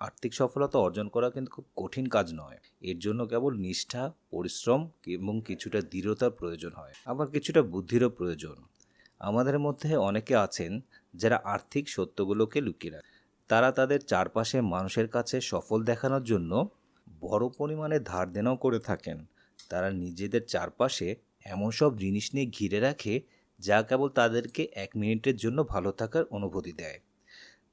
আর্থিক সফলতা অর্জন করা কিন্তু খুব কঠিন কাজ নয়। এর জন্য কেবল নিষ্ঠা, পরিশ্রম এবং কিছুটা দৃঢ়তার প্রয়োজন হয়। আবার কিছুটা বুদ্ধিরও প্রয়োজন। আমাদের মধ্যে অনেকে আছেন যারা আর্থিক সত্যগুলোকে লুকিয়ে রাখে। তারা তাদের চারপাশে মানুষের কাছে সফল দেখানোর জন্য বড় পরিমাণে ধার দেনাও করে থাকেন। তারা নিজেদের চারপাশে এমন সব জিনিস নিয়ে ঘিরে রাখে যা কেবল তাদেরকে এক মিনিটের জন্য ভালো থাকার অনুভূতি দেয়।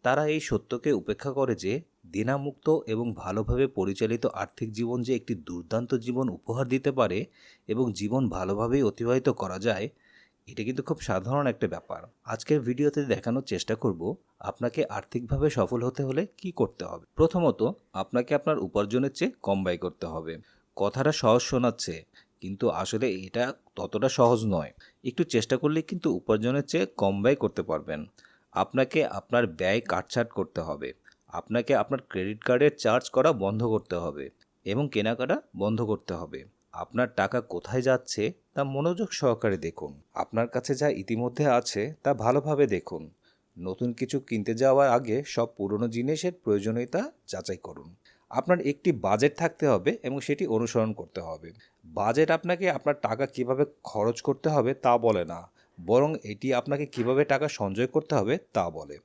তারা এই সত্যকে উপেক্ষা করে যে দেনামুক্ত এবং ভালোভাবে পরিচালিত আর্থিক জীবন যে একটি দুর্দান্ত জীবন উপহার দিতে পারে এবং জীবন ভালোভাবেই অতিবাহিত করা যায়, এটা কিন্তু খুব সাধারণ একটা ব্যাপার। আজকের ভিডিওতে দেখানোর চেষ্টা করব আপনাকে আর্থিকভাবে সফল হতে হলে কি করতে হবে। প্রথমত, আপনাকে আপনার উপার্জনের চেয়ে কম ব্যয় করতে হবে। কথাটা সহজ শোনাচ্ছে, কিন্তু আসলে এটা ততটা সহজ নয়। একটু চেষ্টা করলে কিন্তু উপার্জনের চেয়ে কম ব্যয় করতে পারবেন। আপনাকে আপনার ব্যয় কাটছাট করতে হবে। আপনাকে আপনার ক্রেডিট কার্ডের চার্জ করা বন্ধ করতে হবে এবং কেনাকাটা বন্ধ করতে হবে। আপনার টাকা কোথায় যাচ্ছে তা মনোযোগ সহকারে দেখুন। আপনার কাছে যা ইতিমধ্যে আছে তা ভালোভাবে দেখুন। নতুন কিছু কিনতে যাওয়ার আগে সব পুরনো জিনিসের প্রয়োজনীয়তা যাচাই করুন। আপনার একটি বাজেট থাকতে হবে এবং সেটি অনুসরণ করতে হবে। বাজেট আপনাকে আপনার টাকা কীভাবে খরচ করতে হবে তা বলে না। বরং এটি আপনাকে কীভাবে টাকা সঞ্চয় করতে হবে তা বলে।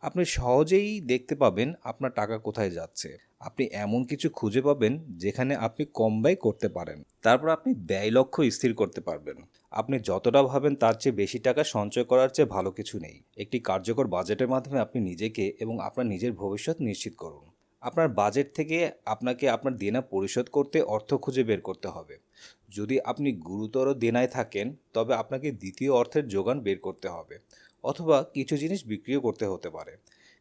আপনি সহজেই দেখতে পাবেন আপনার টাকা কোথায় যাচ্ছে। আপনি এমন কিছু খুঁজে পাবেন যেখানে আপনি কম ব্যয় করতে পারেন। তারপর আপনি ব্যয় লক্ষ্য স্থির করতে পারবেন। আপনি যতটা ভাবেন তার চেয়ে বেশি টাকা সঞ্চয় করার চেয়ে ভালো কিছু নেই। একটি কার্যকর বাজেটের মাধ্যমে আপনি নিজেকে এবং আপনার নিজের ভবিষ্যৎ নিশ্চিত করুন। আপনার বাজেট থেকে আপনাকে আপনার দেনা পরিশোধ করতে অর্থ খুঁজে বের করতে হবে। যদি আপনি গুরুতর দেনায় থাকেন, তবে আপনাকে দ্বিতীয় অর্থের যোগান বের করতে হবে অথবা কিছু জিনিস বিক্রিও করতে হতে পারে।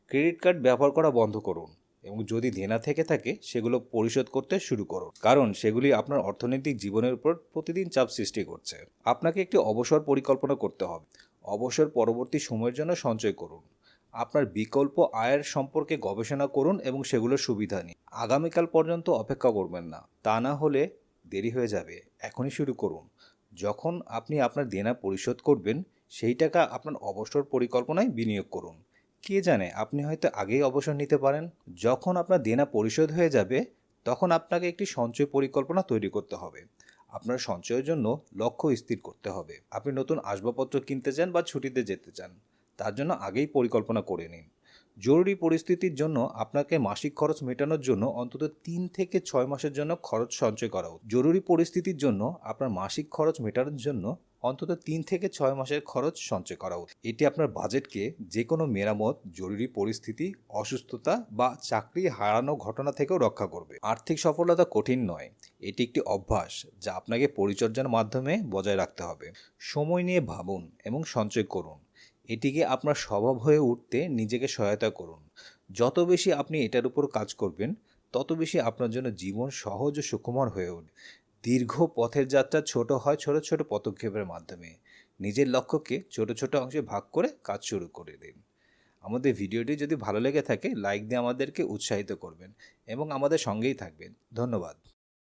ক্রেডিট কার্ড ব্যবহার করা বন্ধ করুন এবং যদি দেনা থেকে থাকে, সেগুলো পরিশোধ করতে শুরু করুন। কারণ সেগুলি আপনার অর্থনৈতিক জীবনের উপর প্রতিদিন চাপ সৃষ্টি করছে। আপনাকে একটি অবসর পরিকল্পনা করতে হবে। অবসর পরবর্তী সময়ের জন্য সঞ্চয় করুন। আপনার বিকল্প আয়ের সম্পর্কে গবেষণা করুন এবং সেগুলোর সুবিধা নিন। আগামীকাল পর্যন্ত অপেক্ষা করবেন না। তা না হলে দেরি হয়ে যাবে। এখনই শুরু করুন। যখন আপনি আপনার দেনা পরিশোধ করবেন, সেই টাকা আপনার অবসর পরিকল্পনায় বিনিয়োগ করুন। কে জানে, আপনি হয়তো আগেই অবসর নিতে পারেন। যখন আপনার দেনা পরিশোধ হয়ে যাবে, তখন আপনাকে একটি সঞ্চয় পরিকল্পনা তৈরি করতে হবে। আপনার সঞ্চয়ের জন্য লক্ষ্য স্থির করতে হবে। আপনি নতুন আসবাবপত্র কিনতে চান বা ছুটিতে যেতে চান। তার জন্য আগেই পরিকল্পনা করে নিন। জরুরি পরিস্থিতির জন্য আপনাকে মাসিক খরচ মেটানোর জন্য অন্তত তিন থেকে ছয় মাসের জন্য খরচ সঞ্চয় করা উচিত। জরুরি পরিস্থিতির জন্য আপনার মাসিক খরচ মেটানোর জন্য অন্তত তিন থেকে ছয় মাসের খরচ সঞ্চয় করা উচিত। এটি আপনার বাজেটকে যে কোনো মেরামত, জরুরি পরিস্থিতি, অসুস্থতা বা চাকরি হারানো ঘটনা থেকেও রক্ষা করবে। আর্থিক সফলতা কঠিন নয়। এটি একটি অভ্যাস যা আপনাকে পরিচর্যার মাধ্যমে বজায় রাখতে হবে। সময় নিয়ে ভাবুন এবং সঞ্চয় করুন। এটিকে আপনার স্বভাব হয়ে উঠতে নিজেকে সহায়তা করুন। যত বেশি আপনি এটার উপর কাজ করবেন, তত বেশি আপনার জন্য জীবন সহজ ও সুকুমার হয়ে উঠবে। দীর্ঘ পথের যাত্রা ছোট হয় ছোট ছোট পদক্ষেপের মাধ্যমে। নিজের লক্ষ্যকে ছোট ছোট অংশে ভাগ করে কাজ শুরু করে দিন। আমাদের ভিডিওটি যদি ভালো লেগে থাকে, লাইক দিয়ে আমাদেরকে উৎসাহিত করবেন এবং আমাদের সঙ্গেই থাকবেন। ধন্যবাদ।